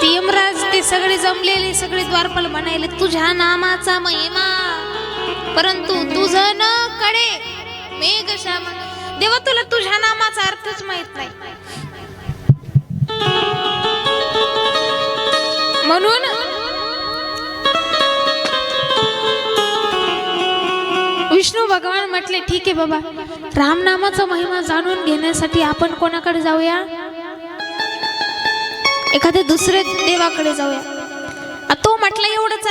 ते यमराज ते सगळे जमलेले सगळे द्वारपाल म्हणायले तुझ्या नामाचा महिमा परंतु तुझ न कडे मेघ श्याम देवा तुला तुझ्या नामाचा अर्थच माहीत नाही. म्हणून विष्णू भगवान म्हटले ठीक आहे बाबा रामनामाचा महिमा जाणून घेण्यासाठी आपण कोणाकडे जाऊया? एखाद्या दुसऱ्या देवाकडे जाऊया. तो म्हटलं एवढंच